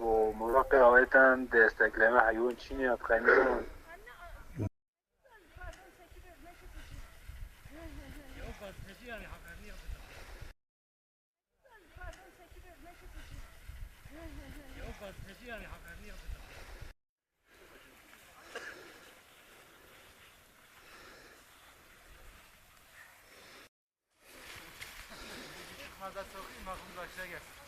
وموضوع قراءة استخدام عيون شيني أتقنون Hazır çok.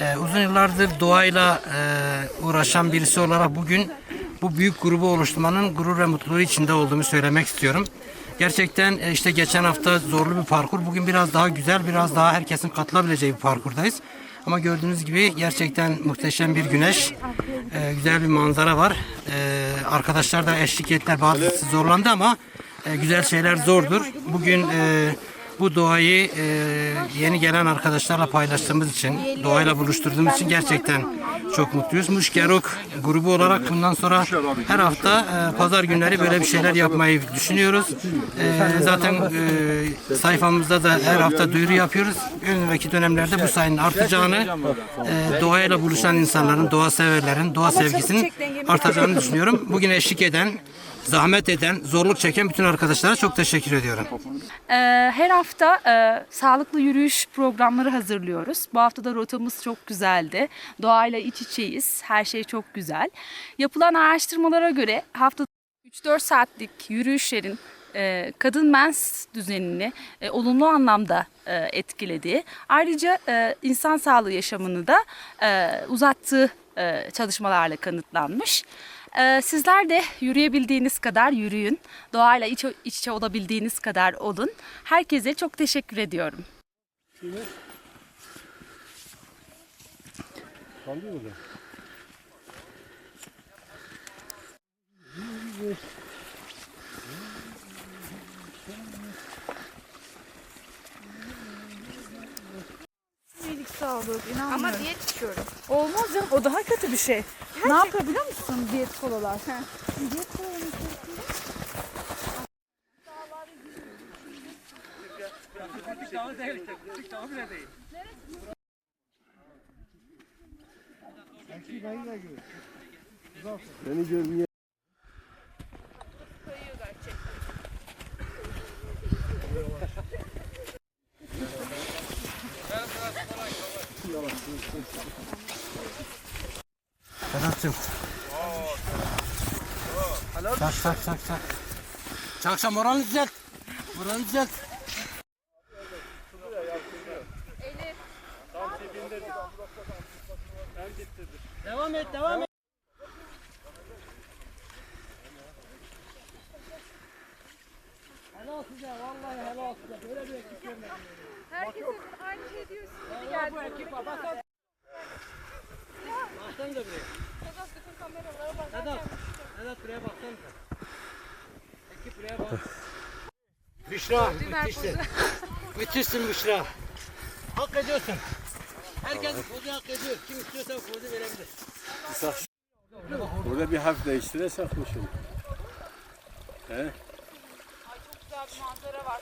Ee, uzun yıllardır doğayla e, uğraşan birisi olarak bugün bu büyük grubu oluşturmanın gurur ve mutluluğu içinde olduğumu söylemek istiyorum. Gerçekten e, işte geçen hafta zorlu bir parkur. Bugün biraz daha güzel, biraz daha herkesin katılabileceği bir parkurdayız. Ama gördüğünüz gibi gerçekten muhteşem bir güneş, e, güzel bir manzara var. E, arkadaşlar da eşlik ettiler, bazısı zorlandı ama e, güzel şeyler zordur. Bugün e, bu doğayı e, yeni gelen arkadaşlarla paylaştığımız için, doğayla buluşturduğumuz için gerçekten çok mutluyuz. Muşkerok grubu olarak bundan sonra her hafta e, pazar günleri böyle bir şeyler yapmayı düşünüyoruz. E, zaten e, sayfamızda da her hafta duyuru yapıyoruz. Önümüzdeki dönemlerde bu sayının artacağını, e, doğayla buluşan insanların, doğa severlerin, doğa sevgisinin artacağını düşünüyorum. Bugün eşlik eden, zahmet eden, zorluk çeken bütün arkadaşlara çok teşekkür ediyorum. Ee, Her hafta e, sağlıklı yürüyüş programları hazırlıyoruz. Bu hafta da rotamız çok güzeldi. Doğayla iç içeyiz. Her şey çok güzel. Yapılan araştırmalara göre haftada 3-4 saatlik yürüyüşlerin e, kadın mens düzenini e, olumlu anlamda e, etkilediği, ayrıca e, insan sağlığı yaşamını da e, uzattığı e, çalışmalarla kanıtlanmış. Ee, sizler de yürüyebildiğiniz kadar yürüyün. Doğayla iç, iç içe olabildiğiniz kadar olun. Herkese çok teşekkür ediyorum. İyilik sağlık inanmıyorum. Ama diyet içiyorum. Olmaz canım o daha kötü bir şey. Ne yapıyor biliyor musun diyet kolalar? Diyet kolaların içerisinde Sedat'cığım. Çak çak çak çak. Çak çak moralini düzelt. Moralini düzelt. Devam et devam et. Helal size vallahi helal size. Böyle bir ekip görmedim. Herkese aynı şey diyorsun. Vallahi bu ekip var. Bak sen. Bak sen de buraya. Sedat bütün kameralara bak. Sedat. Sedat buraya baksana. Ekip buraya bak. Büşra müthişsin. müthişsin Büşra. Hak ediyorsun. Herkes kozu hak ediyor. Kim istiyorsa kozu verebilir. Burada bir harf değiştiresek mi şimdi? He? Güzel bir manzara var.